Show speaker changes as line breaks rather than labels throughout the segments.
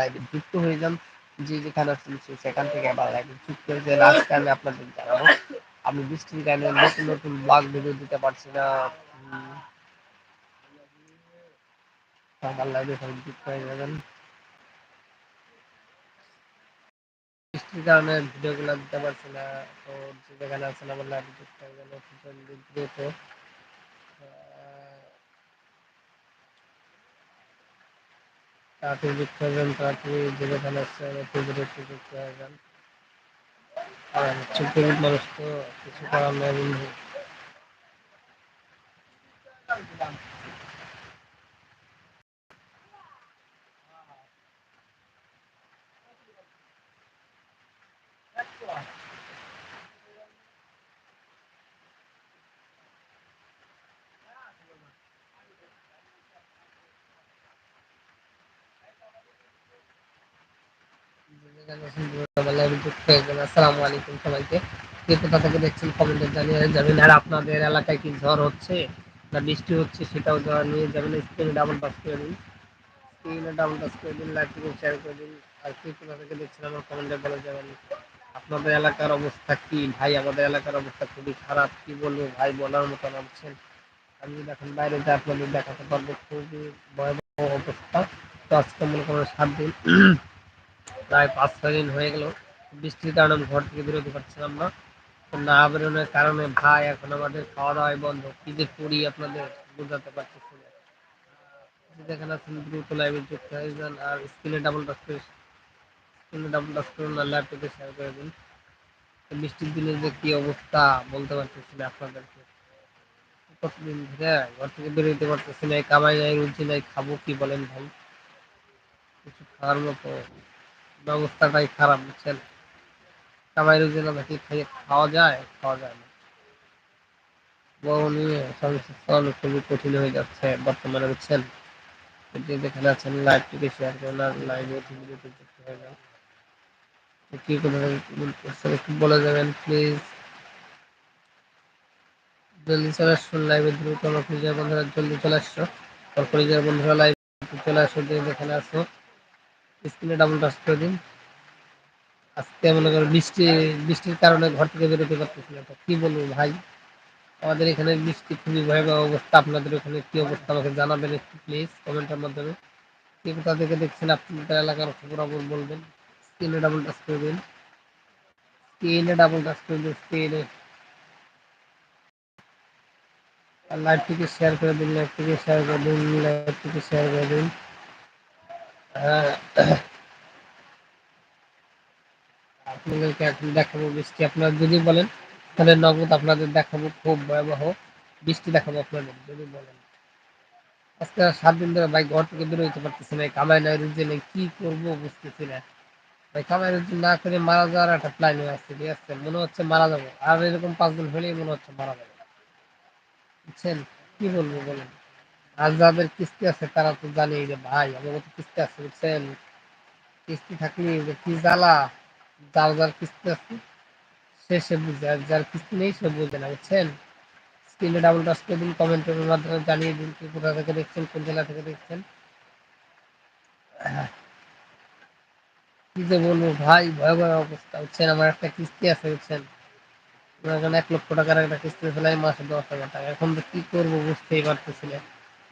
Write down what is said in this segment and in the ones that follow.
লাইভে যুক্ত হয়ে যান, যে যেখানে আছেন সেখান থেকে আবার লাইভে যুক্ত হয়ে যান। আজকে আমি আপনাদের জানাব আমি বৃষ্টির কারণে নতুন নতুন ব্লগ ভিডিও দিতে পারছি না। আমার লাইভে দিতে পারছি না, তো যেখানে আছেন আমার লাইভে যুক্ত হয়ে দ্রুত তাড়াতাড়ি যুক্ত হয়ে যান তাড়াতাড়ি যে যেখানে আছেন একটু একটু যুক্ত হয়ে যান। আর ছোট্ট মানুষ তো কিছু করার নেই বন্ধু। কোথা থেকে দেখছেন কমেন্টে জানিয়ে যাবেন আর আপনাদের এলাকায় কি ঝড় হচ্ছে না বৃষ্টি হচ্ছে সেটাও জানিয়ে যাবেন স্ক্রিনে ডাবল টাচ করে দিন স্ক্রিনে ডাবল টাচ করে দিন লাইক থেকে শেয়ার করে দিন আর কে কোথা থেকে দেখছেন আমার কমেন্টে বলে যাবেন আপনাদের এলাকার অবস্থা কি ভাই আমাদের এলাকার অবস্থা খুবই খারাপ কি বলব ভাই বলার মতো নামছেন আমি দেখেন বাইরে যে আপনাদের দেখাতে পারব খুবই ভয়াবহ অবস্থা তো আজকে মনে করেন সাত দিন প্রায় পাঁচ, ছয় দিন হয়ে গেল। বৃষ্টির কারণে ঘর থেকে বেরোতে পারছিলাম না। না বেরোনোর কারণে ভাই এখন আমাদের খাওয়া দাওয়াই বন্ধ। কি যে করি আপনাদের বোঝাতে পারতেছি না। যেখানে আছেন দ্রুত লাইভে যুক্ত হয়ে যান আর স্ক্রিনে ডাবল টাচ করে স্ক্রিনে ডাবল টাচ করুন না ল্যাপটপে শেয়ার করে দিন। বৃষ্টির দিনে যে কি অবস্থা বলতে পারতেছি না আপনাদেরকে। কতদিন ধরে ঘর থেকে বেরোতে পারতেছি না কামাই নাই রুচি নাই, খাব কি বলেন ভাই? কিছু খাওয়ার মতো ব্যবস্থাটাই খারাপ, বুঝছেন? কামাই রুজি না নাকি খাইয়ে খাওয়া যায়? খাওয়া যায় না। বউ নিয়ে সংসার চালানো খুবই কঠিন হয়ে যাচ্ছে বর্তমানে, বুঝছেন? যেখানে আছেন লাইভ থেকে শেয়ার করেন আর লাইভে ভিডিওতে যুক্ত হয়ে যান। কি করে একটু বলে যাবেন প্লিজ জলদি চলে আসুন লাইভে দ্রুত আমার বন্ধুরা, জলদি চলে আসছো আমার পরিচয় বন্ধুরা লাইভ চলে আসো যেখানে আসো স্ক্রিনে ডাবল টাচ করে দিন। আজকে মনে করো বৃষ্টি, বৃষ্টির কারণে ঘর থেকে বেরোতে পারতেছি না। কি বলব ভাই? আমাদের এখানে বৃষ্টি খুবই ভয়াবহ অবস্থা। আপনাদের ওখানে কি অবস্থা আমাকে জানাবেন একটু প্লিজ কমেন্টের মাধ্যমে। কে কোথা থেকে দেখছেন আপনাদের এলাকার খবর বলবেন। স্ক্রিনে ডাবল টাচ করে দিন। স্ক্রিনে ডাবল টাচ করে দিন স্ক্রিনে আর লাইভ থেকে শেয়ার করে দিন লাইভ থেকে শেয়ার করে দিন লাইভ থেকে শেয়ার করে দিন। আপনাদেরকে এখন দেখাবো বৃষ্টি। আপনারা যদি বলেন, তাহলে নগদ আপনাদের দেখাবো খুব ভয়াবহ বৃষ্টি দেখাবো আপনাদের, যদি বলেন। আজকে সাত দিন ধরে ভাই ঘর থেকে বেরোতে পারতেছি না কামাই নাই, রুজি কি করব বুঝতেছি না। ভাই কামাই রুজি না করে মারা যাওয়ার একটা প্ল্যান আছে, ঠিক আছে? মনে হচ্ছে মারা যাব। আর এরকম পাঁচ দিন হলেই মনে হচ্ছে মারা যাব। বুঝছেন? কি বলব বলেন? আর যাদের কিস্তি আছে, তারা তো জানে যে ভাই আমার তো কিস্তি আছে, বুঝছেন? কিস্তি থাকলে যে কি জ্বালা? যার যার কিস্তি আছে, সে সে বুঝে, আর যার কিস্তি নেই, সে বুঝে না, বুঝছেন? স্ক্রিনে ডাবল টাচ করে দিন কমেন্টের মাধ্যমে জানিয়ে দিন কি কোথা থেকে দেখছেন, কোন জেলা থেকে দেখছেন। কি যে বলব ভাই, ভয়াবহ অবস্থা, বুঝছেন? আমার একটা কিস্তি আছে, বুঝছেন? এক লক্ষ টাকার একটা কিস্তি ফেলাই মাসে দশ হাজার টাকা, এখন তো কি করব বুঝতেই পারতেছি না।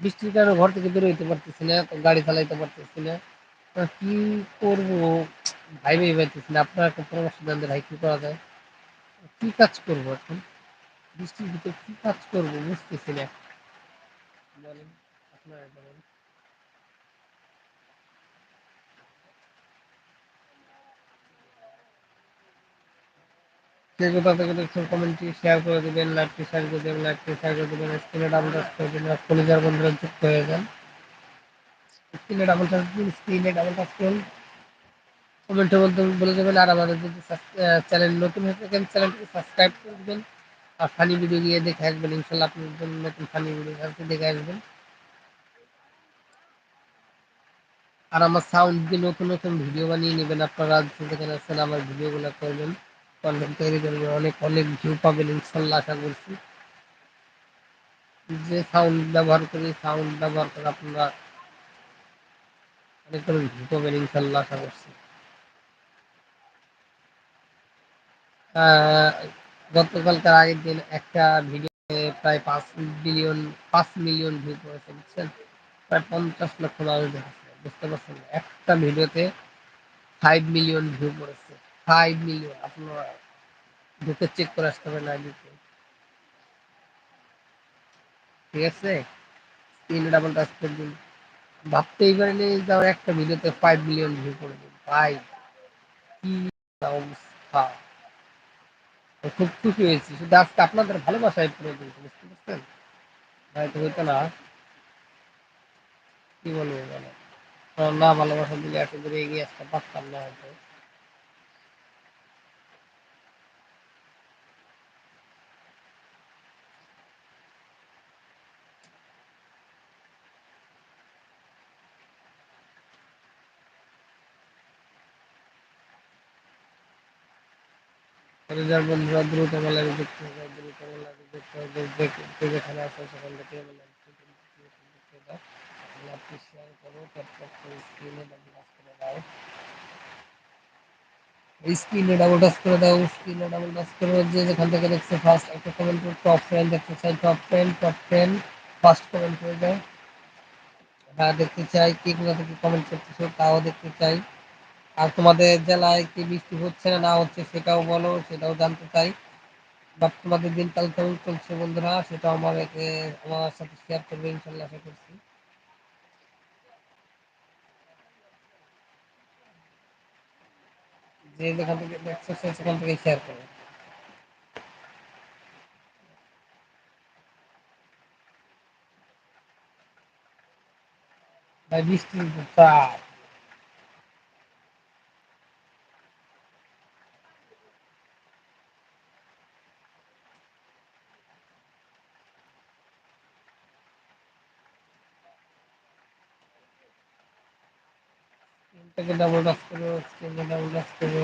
বৃষ্টির কারণে ঘর থেকে বেরোইতে পারতেছি না গাড়ি চালাইতে পারতেছি না কি করব ভাই ভাই পাইতেছি না আপনার একটা পরামর্শ দেন ভাই কি করা যায় কি কাজ করব এখন বৃষ্টির ভিতরে কি কাজ করব বুঝতেছি না বলেন আপনারা বলেন যে কোথা থেকে দেখছেন কমেন্টটি শেয়ার করে দেবেন লাইভটি শেয়ার করে দেবেন লাইভটি শেয়ার করে দেবেন স্ক্রিনে ডাবল টাচ করে বন্ধুরা যুক্ত হয়ে যান স্ক্রিনে ডাবল টাচ স্ক্রিনে ডাবল টাচ করুন বলে দেবেন, আর আমাদের যদি চ্যানেল নতুন হয়ে থাকেন চ্যানেলটিকে সাবস্ক্রাইব করে দেবেন, আর ফানি ভিডিও গিয়ে দেখে আসবেন, ইনশাল্লাহ আপনার জন্য নতুন ফানি ভিডিও দেখে আসবেন। আর আমার সাউন্ড দিয়ে নতুন নতুন ভিডিও বানিয়ে নেবেন, আপনারা যেখানে আছেন, আমার ভিডিওগুলো করবেন। কন্টেন্ট তৈরি করবেন অনেক অনেক ভিউ পাবেন, ইনশাল্লাহ আশা করছি। যে সাউন্ড ব্যবহার করি সাউন্ড ব্যবহার করে আপনারা অনেক ভিডিও পাবেন, ইনশাল্লাহ আশা করছি। গতকালকার আগের দিন একটা ভিডিওতে প্রায় পাঁচ বিলিয়ন পাঁচ মিলিয়ন ভিউ করেছে, বুঝছেন? প্রায় পঞ্চাশ লক্ষ মানুষ দেখেছে, বুঝতে পারছেন? একটা ভিডিওতে ফাইভ মিলিয়ন ভিউ করেছে। ফাইভ মিলিয়ন আপনারা ঢুকে চেক করে আসতে হবে না ঠিক আছে? তিন ডাবল টাচ করে দিন। ভাবতেই পারিনি যে আমার একটা ভিডিওতে ফাইভ মিলিয়ন ভিউ করে দিন। ভাই, কি অবস্থা? খুব খুশি হয়েছি। শুধু আজকে আপনাদের ভালোবাসায় পুরো দিয়েছি বুঝতে পারছেন? ভাই, তো হইতো না। কি বলব মানে না, ভালোবাসা দিলে এত দূরে এগিয়ে আসতে পারতাম না হয়তো। যার বন্ধুরা দ্রুত মেলায় যুক্ত দ্রুত মেলায় যুক্ত হবে যে যেখানে আছে, সেখান থেকে ডাবল ডাবল যেখান থেকে ফার্স্ট একটা কমেন্ট টপ দেখতে চাই টপ টপ ফার্স্ট কমেন্ট হ্যাঁ দেখতে চাই থেকে কমেন্ট তাও দেখতে চাই। আর তোমাদের জেলায় কি বৃষ্টি হচ্ছে না না হচ্ছে সেটাও বলো, সেটাও জানতে চাই। বা তোমাদের দিনকাল কেমন চলছে বন্ধুরা, সেটা আমার আমার সাথে শেয়ার করবে ইনশাল্লাহ, আশা করছি। যে যেখান থেকে দেখছ সেখান থেকে শেয়ার করো। ভাই বৃষ্টির স্ক্রিনটাকে ডাবল টাচ করো স্ক্রিনে ডাবল টাচ করো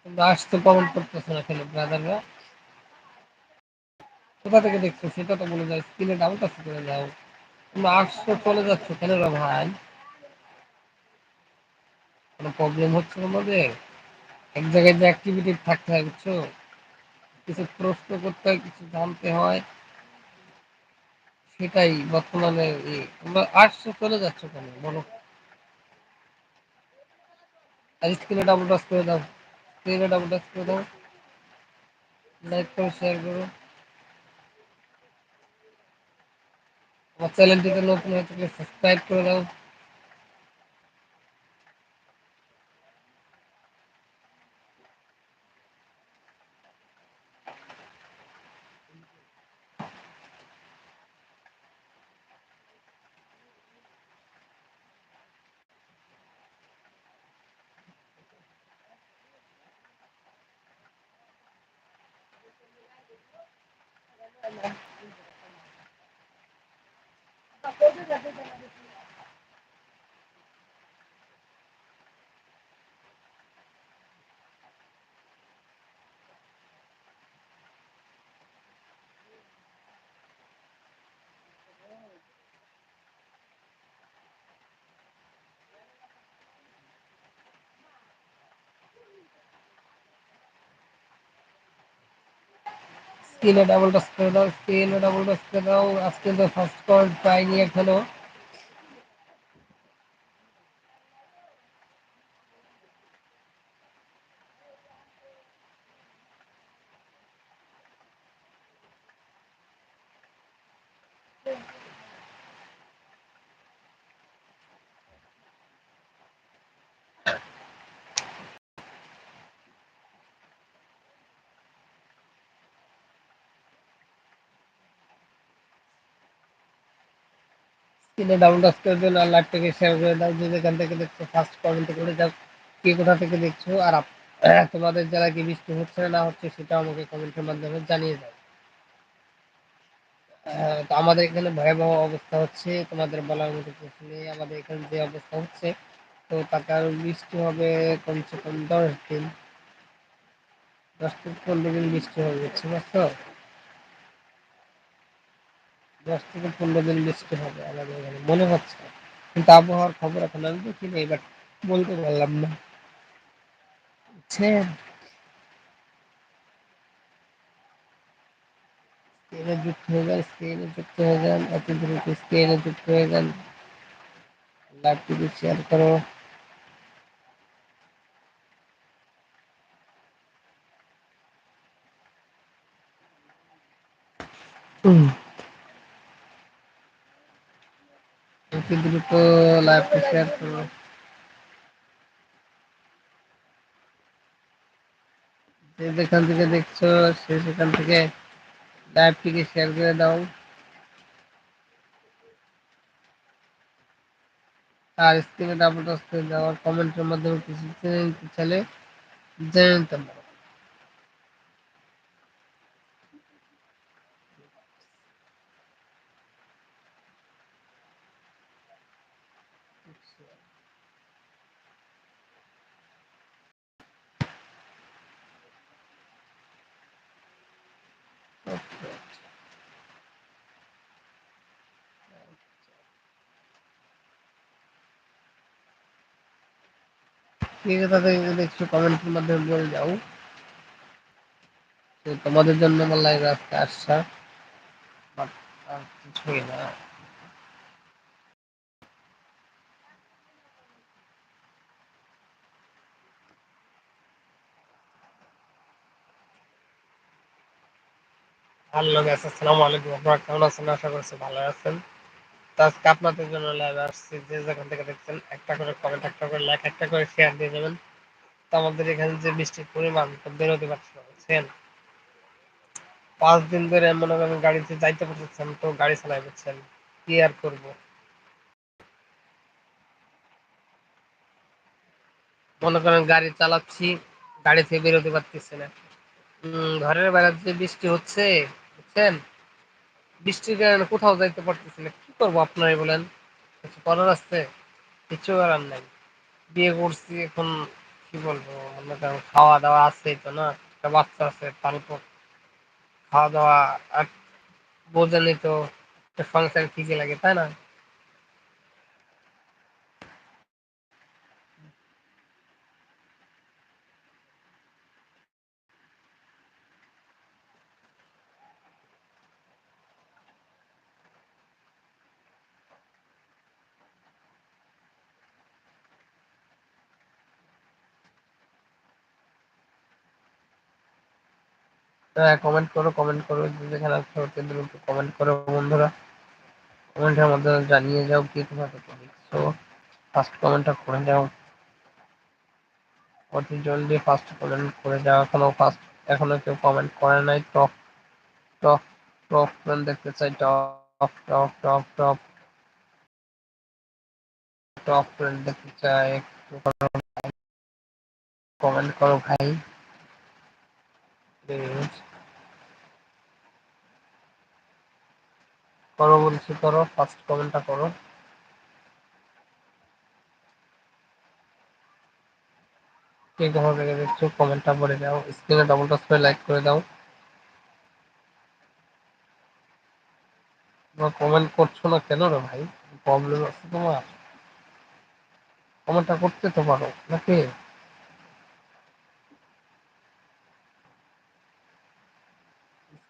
কিন্তু আসতে কমেন্ট করতেছে না খেলে ব্রাদাররা কোথা থেকে দেখছ? সেটা তো বলে যাও স্ক্রিনে ডাবল টাচ করে যাও। তোমরা আসছো চলে যাচ্ছ কেন রে ভাই? কোনো প্রবলেম হচ্ছে তোমাদের? এক জায়গায় যে অ্যাক্টিভিটি থাকতে হয়, বুঝছ? কিছু প্রশ্ন করতে হয়, কিছু জানতে হয়। সেটাই বর্তমানে তোমরা আসছো চলে যাচ্ছ কেন? বলো। আর স্ক্রিনে ডাবল টাচ করে দাও স্ক্রিনে ডাবল টাচ করে দাও লাইক করো শেয়ার করো আমার চ্যানেলটিতে নতুন হয়ে থাকলে সাবস্ক্রাইব করে দাও স্ক্রিনে ডাবল টাচ করে দাও স্ক্রিনে ডাবল দাও আজকে তো ফার্স্ট কল পাইনি এখনও ডাবল টাচ করে দিন আর লাইভটাকে শেয়ার করে দাও, যে যেখান থেকে দেখছ ফার্স্ট কমেন্ট করে দাও কে কোথা থেকে দেখছ, আর তোমাদের যারা কি বৃষ্টি হচ্ছে না হচ্ছে সেটা আমাকে কমেন্টের মাধ্যমে জানিয়ে দাও। তো আমাদের এখানে ভয়াবহ অবস্থা হচ্ছে, তোমাদের বলার মতো কিছু নেই, আমাদের এখানে যে অবস্থা হচ্ছে, তো তাতে আরও বৃষ্টি হবে কমসে কম দশ দিন, দশ থেকে পনেরো দিন বৃষ্টি হবে বুঝতে পারছ দশ থেকে পনেরো দিন বৃষ্টি হবে আমাদের এখানে মনে হচ্ছে কিন্তু আবহাওয়ার খবর এখন আমি দেখিনি এবার বলতে পারলাম না। বুঝছেন স্ক্রিনে যুক্ত হয়ে যান স্ক্রিনে যুক্ত হয়ে যান এত দ্রুত স্ক্রিনে যুক্ত হয়ে যান। লাইভটিকে শেয়ার করো। হুম, অতি দ্রুত লাইভটি শেয়ার করো যে যেখান থেকে দেখছ, সে সেখান থেকে লাইভটিকে শেয়ার করে দাও। আর স্ক্রিনে ডাবল টাচ করে দাও আর কমেন্টের মাধ্যমে কিছু নিতে চাইলে জেনে পারো। কে কোথা থেকে দেখছ কমেন্টের মাধ্যমে বলে যাও তো তোমাদের জন্য আমার লাইভ আজকে আসছা বাট আর কিছুই না। হ্যালো গাইস আসসালামু আলাইকুম। আপনারা কেমন আছেন? আশা করছি ভালো আছেন। তো আজকে আপনাদের জন্য লাইভ আসছি। যে যেখান থেকে দেখছেন, একটা করে কমেন্ট একটা করে লাইক একটা করে শেয়ার দিয়ে তো আমাদের এখানে যে বৃষ্টির পরিমাণ, তো বেরোতে না, বুঝছেন? পাঁচ দিন ধরে মনে করেন গাড়িতে যাইতে পারতেছেন, তো গাড়ি চালাই কি আর মনে করেন গাড়ি চালাচ্ছি, গাড়ি থেকে বেরোতে পারতেছি না। ঘরের বাইরে যে বৃষ্টি হচ্ছে, বুঝছেন? বৃষ্টির কারণে কোথাও যাইতে পারতেছি না। কি করব? আপনারাই বলেন। কিছু করার আছে? কিছু করার নাই। বিয়ে করছি, এখন কি বলব? মনে করেন খাওয়া দাওয়া আছেই তো, না? একটা বাচ্চা আছে তার উপর খাওয়া দাওয়া আর বোঝেনি তো সংসার কি কি লাগে, তাই না? কমেন্ট করো কমেন্ট করো, যে যেখানে আছো অতি দ্রুত কমেন্ট করো বন্ধুরা। কমেন্টের মাধ্যমে জানিয়ে যাও কি থেকে দেখছ। ফার্স্ট কমেন্টটা করে যাও অতি জলদি ফার্স্ট কমেন্ট করে যাও। এখনও ফার্স্ট এখনও কেউ কমেন্ট করে নাই। টপ টপ টপ দেখতে চাই। Top top top top top friend দেখতে চাই। একটু কমেন্ট করো ভাই। প্লিজ করো বলছি করো ফার্স্ট কমেন্টটা করো। কে কোথা থেকে দেখছ কমেন্টটা করে দাও স্ক্রিনে ডবল টাচ করে লাইক করে দাও। তোমরা কমেন্ট করছ না কেন রে ভাই? প্রবলেম আছে তোমার। কমেন্টটা করতে তো পারো, নাকি?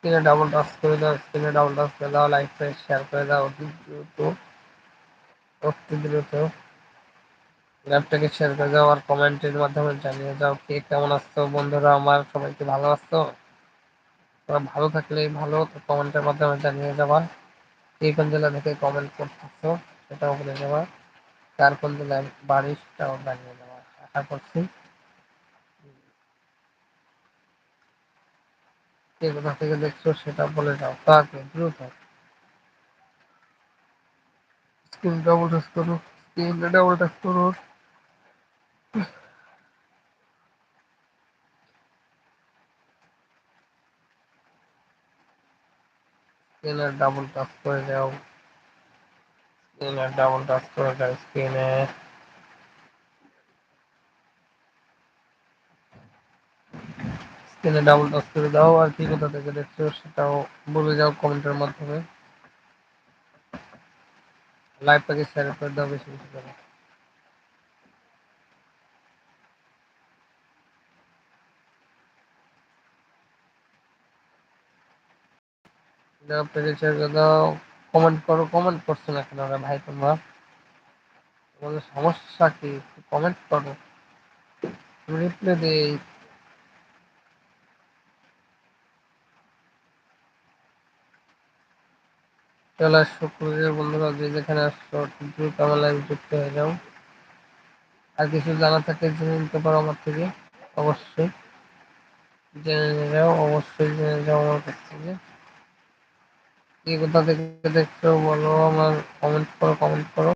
স্ক্রিনে ডাবল টাচ করে দাও স্ক্রিনে ডাবল টাচ করে দাও লাইক করে শেয়ার করে দাও অতি দ্রুত অতি দ্রুত। ল্যাপটাকে শেয়ার করে দাও আর কমেন্টের মাধ্যমে জানিয়ে দাও কে কেমন আছো, বন্ধুরা, আমার সবাইকে ভালো আছো? তোমরা ভালো থাকলেই ভালো, তো কমেন্টের মাধ্যমে জানিয়ে যাবা কে কোন জেলা থেকে কমেন্ট করতেছো, সেটাও বলে যাবা কার কোন জেলায় বাড়ি সেটাও জানিয়ে যাবা আশা করছি। কে কোথা থেকে দেখছ, সেটা বলে যাও তাকে দ্রুত। স্ক্রিন ডাবল টাচ করো, স্ক্রিনে ডাবল টাচ করো। স্ক্রিনে ডাবল টাচ করে দাও। স্ক্রিনে ডাবল টাচ করে দাও, স্ক্রিনে। স্ক্রিনে ডাবল টাচ করে দাও আর কি কোথা থেকে দেখছ সেটাও বলে যাও কমেন্টের মাধ্যমে। লাইভ লাইভটাকে শেয়ার করে দাও বেশি বেশি করে। দাও। কমেন্ট করো কমেন্ট করছ না কেন ভাই তোমরা? তোমাদের সমস্যা কি? কমেন্ট করো। রিপ্লাই দেই। চলে শুক্রবার বন্ধুরা, যে যেখানে আসছো, দ্রুত আমার লাইভ যুক্ত হয়ে যাও। আর কিছু জানা থাকলে জেনে নিতে পারো আমার থেকে, অবশ্যই। জেনে যাও অবশ্যই জেনে যাও আমার কাছ থেকে। কি কোথা থেকে দেখছ বলো আমার কমেন্ট করো কমেন্ট করো।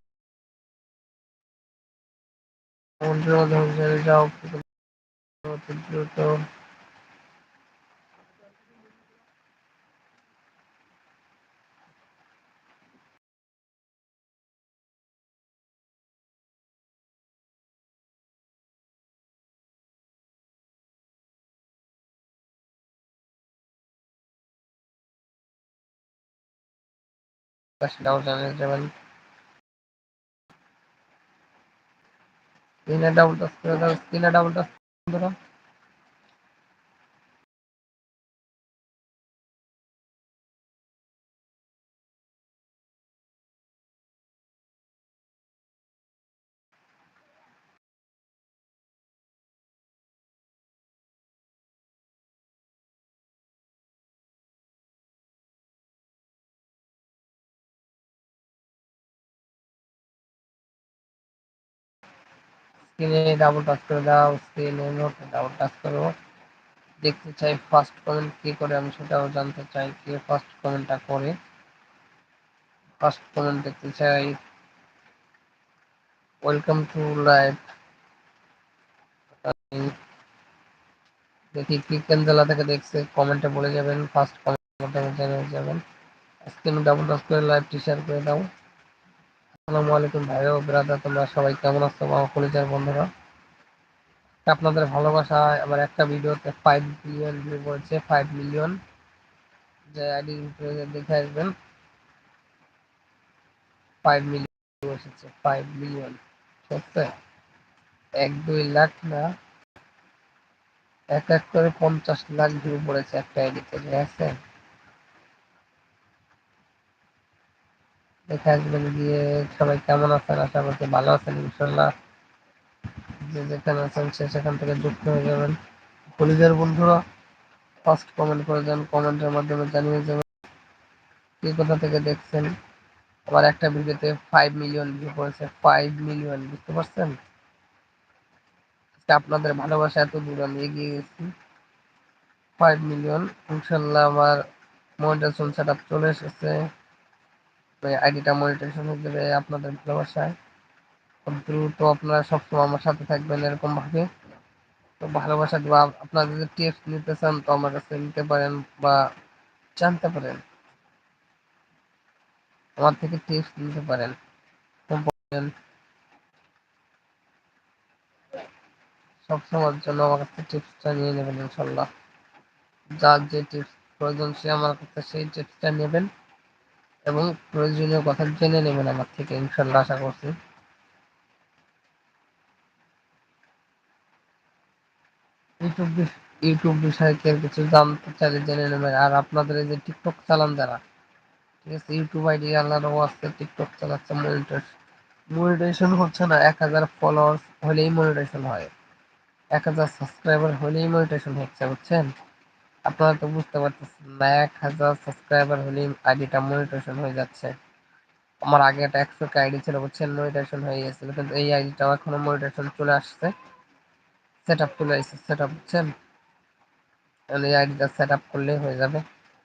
কমেন্টের মাধ্যমে জেনে যাও, দ্রুত। সেটাও জানিয়ে যাবেন। স্ক্রিনে ডাবল টাচ করে দাও স্ক্রিনে ডাবল টাচ বন্ধুরা স্ক্রিনে ডাবল টাচ করে দাও স্ক্রিনে নোটে ডাবল টাচ করো। দেখতে চাই ফার্স্ট কমেন্ট কে করে, আমি সেটাও জানতে চাই কে ফার্স্ট কমেন্টটা করে। ফার্স্ট কমেন্ট দেখতে চাই ওয়েলকাম টু লাইভ দেখি কি কোন জেলা থেকে দেখছে কমেন্টে বলে যাবেন ফার্স্ট কমেন্ট জেনে যাবেন। স্ক্রিনে ডাবল টাচ করে লাইভটি শেয়ার করে দাও। আসসালামু আলাইকুম ভাই ও ব্রাদার, তোমরা সবাই কেমন আছো? আমার কলেজের বন্ধুরা। আপনাদের ভালোবাসা আমার একটা ভিডিওতে ফাইভ মিলিয়ন ভিউ করেছে ফাইভ মিলিয়ন যে আইডি দেখে আসবেন। ফাইভ মিলিয়ন এসেছে ফাইভ মিলিয়ন আছে এক, দুই লাখ না? এক এক করে পঞ্চাশ লাখ ভিউ পড়েছে একটা আইডিতে ঠিক আছে? দেখে আসবেন গিয়ে সবাই কেমন আছেন? আশা করছি ভালো আছেন ইনশাল্লাহ যে যেখানে আছেন সে সেখান থেকে যুক্ত হয়ে যাবেন। কলিজার বন্ধুরা ফার্স্ট কমেন্ট করে দেন কমেন্টের মাধ্যমে জানিয়ে যাবেন কি কোথা থেকে দেখছেন। আবার একটা ভিডিওতে ফাইভ মিলিয়ন ভিউ করেছে ফাইভ মিলিয়ন বুঝতে পারছেন? আপনাদের ভালোবাসা এত দূর আমি এগিয়ে গেছি। ফাইভ মিলিয়ন ইনশাল্লাহ আমার সেট আপ চলে এসেছে। আইডিটা মনিটাইজেশন হয়ে যাবে আপনাদের ভালোবাসায়। দ্রুত আপনারা সবসময় আমার সাথে থাকবেন এরকম ভাবে তো ভালোবাসা আপনারা যদি টিপস নিতে চান, তো আমার কাছে নিতে পারেন বা জানতে পারেন। আমার থেকে টিপস নিতে পারেন। সবসময়ের জন্য আমার কাছে টিপসটা নিয়ে নেবেন ইনশাল্লাহ। যার যে টিপস প্রয়োজন, সে আমার কাছে সেই টিপসটা নেবেন। এবং প্রয়োজনীয় কথা জেনে নেবেন আমার থেকে, ইনশাল্লাহ আশা করছি। ইউটিউব ইউটিউব বিষয়ে কিছু জানতে চাইলে জেনে নেবেন। আর আপনাদের এই যে টিকটক চালান যারা, ঠিক আছে, ইউটিউব আইডি আল্লাহরও আছে, টিকটক চালাচ্ছে মনিটাইজেশন মনিটাইজেশন হচ্ছে না, এক হাজার ফলোয়ার্স হলেই মনিটাইজেশন হয়। এক হাজার সাবস্ক্রাইবার হলেই মনিটাইজেশন হচ্ছে, বুঝছেন? আপনারা তো বুঝতে পারতেছেন না, এক হাজার সাবস্ক্রাইবার হলেই আইডিটা মনিটাইজেশন হয়ে যাচ্ছে। আমার আগে একটা একশো কে আইডি ছিল, বুঝছেন? মনিটাইজেশন হয়ে গেছিল কিন্তু এই আইডিটাও এখনও মনিটাইজেশন চলে আসছে। সেট আপ চলে আসছে সেট আপ বুঝছেন এই আইডিটা সেট আপ করলেই হয়ে যাবে।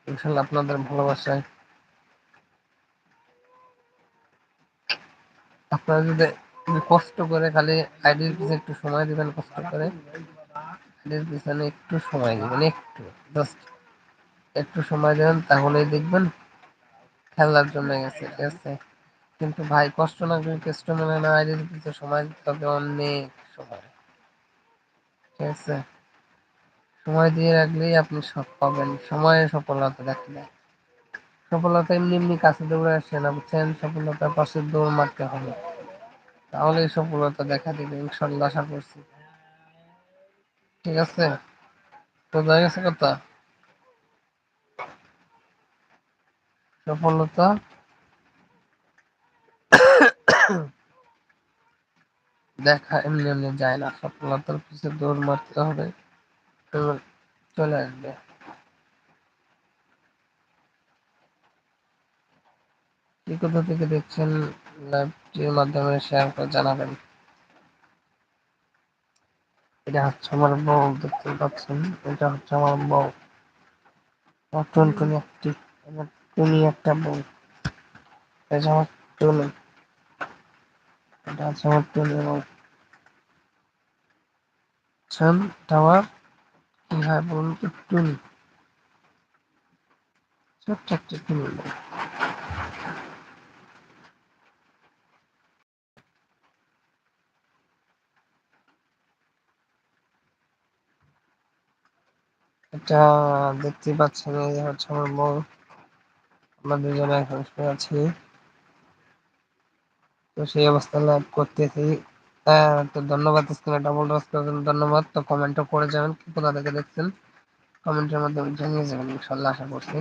ইনশাল্লাহ আপনাদের ভালোবাসায়। আপনারা যদি কষ্ট করে খালি আইডির পিছনে একটু সময় দিবেন, কষ্ট করে। আইডির পিছনে একটু সময় দিবেন একটু জাস্ট একটু সময় দেবেন তাহলেই দেখবেন খেলার জন্য গেছে, ঠিক আছে? কিন্তু ভাই, কষ্ট না করে কষ্ট মানে না আইডির পিছনে সময় দিতে হবে, অনেক সময়, ঠিক আছে? সময় দিয়ে রাখলেই আপনি সব পাবেন সময়ে সফলতা দেখলে সফলতা এমনি এমনি কাছে দৌড়ে আসে না, বুঝছেন? সফলতার পাশে দৌড় মারতে হবে তাহলে সফলতা দেখা দিবে, ইনশাল্লাহ, আশা করছি। ঠিক আছে। বোঝা গেছে কথা সফলতা। দেখা এমনি এমনি যায় না, সফলতার পিছনে দৌড় মারতে হবে। চলে আসবে। কি কোথা থেকে দেখছেন? লাইভটির মাধ্যমে শেয়ার করে জানাবেন। এটা হচ্ছে আমার বউ, দেখতে পাচ্ছেন? এটা হচ্ছে আমার বউ। টুনটুনি একটি, আমার টুনি একটা বউ। এটা আমার টুনি। এটা হচ্ছে আমার টুনি বউ। বুঝছেন এটা আমার কি হয় বলুন তো? টুনি। ছোট্ট একটা টুনি বউ। এটা দেখতে পাচ্ছেন এই হচ্ছে আমার বউ। আমরা দুজনে এখন শুয়ে আছি। তো সেই অবস্থা লাইভ করতেছি। তো ধন্যবাদ স্ক্রিনে ডাবল ডস করার ধন্যবাদ। তো কমেন্টও করে যাবেন কোথা থেকে দেখছেন? কমেন্টের মাধ্যমে জানিয়ে যাবেন ইনশাল্লাহ আশা করছি।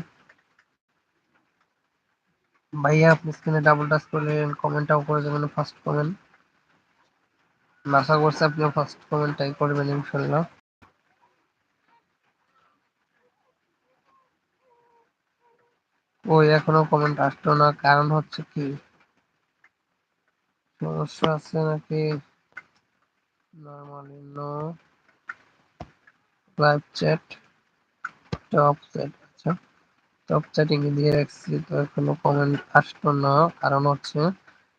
ভাইয়া, আপনি স্ক্রিনে ডাবল টাচ করলেন কমেন্টটাও করে যাবেন ফার্স্ট কমেন্ট আশা করছি আপনিও ফার্স্ট কমেন্টটাই করবেন ইনশাল্লাহ ওই এখনও কমেন্ট আসলো না, কারণ হচ্ছে কি? সমস্যা আছে নাকি? Normally no live chat top chat আচ্ছা। টপ চ্যাটিং দিয়ে রাখছি, তো এখনও কমেন্ট আসলো না, কারণ হচ্ছে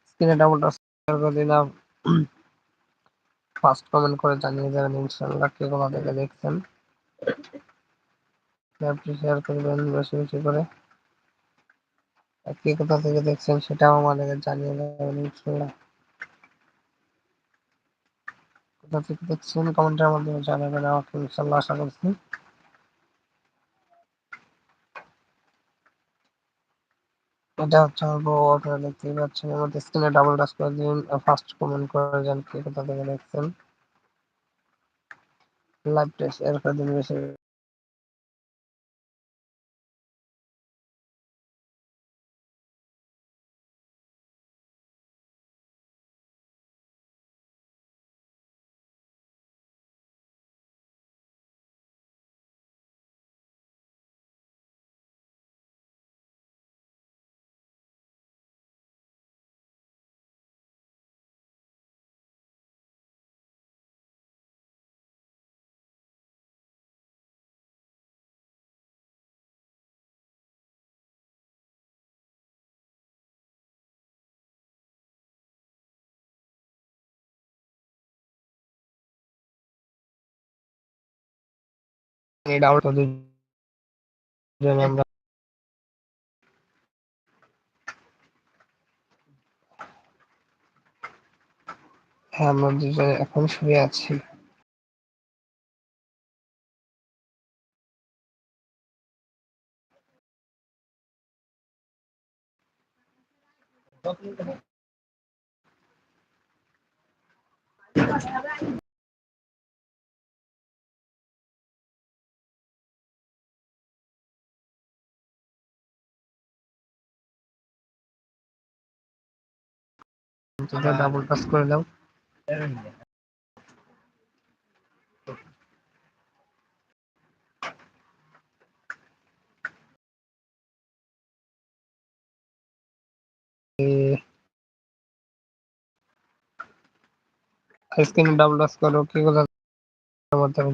স্ক্রিনে ডাবল টাচ করে দিলাম। ফার্স্ট কমেন্ট করে জানিয়ে যাবেন ইনশাআল্লাহ, কে কোথা থেকে দেখছেন। লাইভটি শেয়ার করবেন, বেশি বেশি করে। কে কোথা থেকে দেখছেন সেটাও আমাদেরকে জানিয়ে দেবেন ইনশাআল্লাহ কোথা থেকে দেখছেন কমেন্টের মাধ্যমে জানাবেন আমাকে ইনশাআল্লাহ আশা করছি। এটা হচ্ছে বউ, আপনারা দেখতেই পাচ্ছেন, আমাদের স্ক্রিনে ডাবল টাচ করে দিন ফার্স্ট কমেন্ট করে যান কে কোথা থেকে দেখছেন। লাইভ টেস্ট এর করে দিন বেশি করে দিন আমরা হ্যাঁ আমরা দুজনে এখন শুয়ে আছি। ডাবল টাচ করে দাও ডাবল করো কি কথা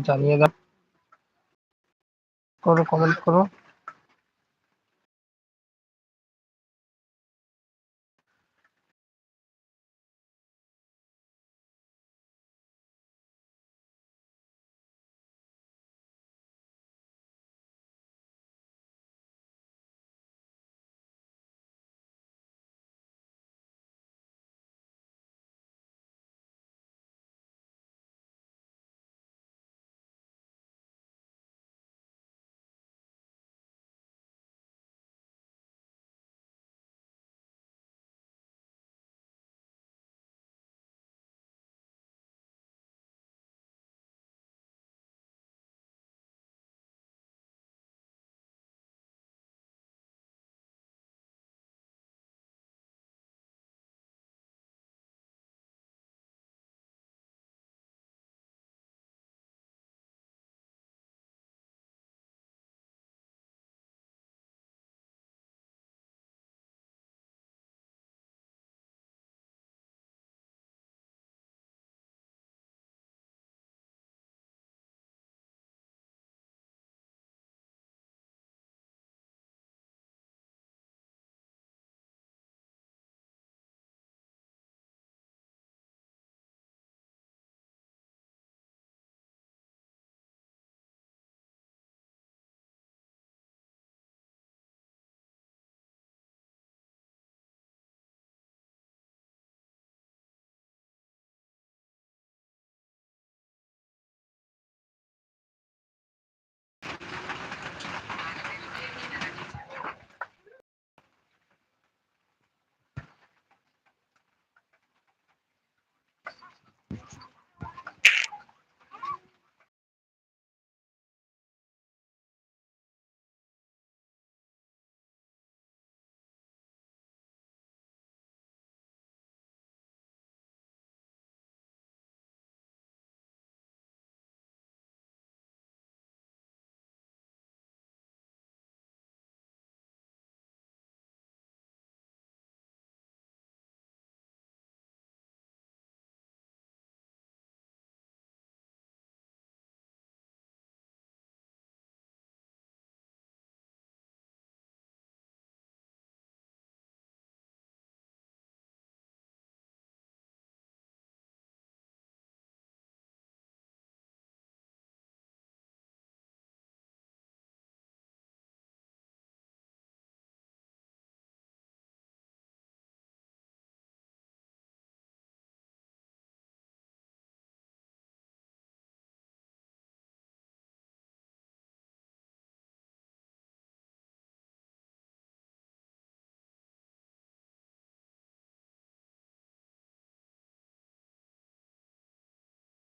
জানিয়ে দাও। করো কমেন্ট করো।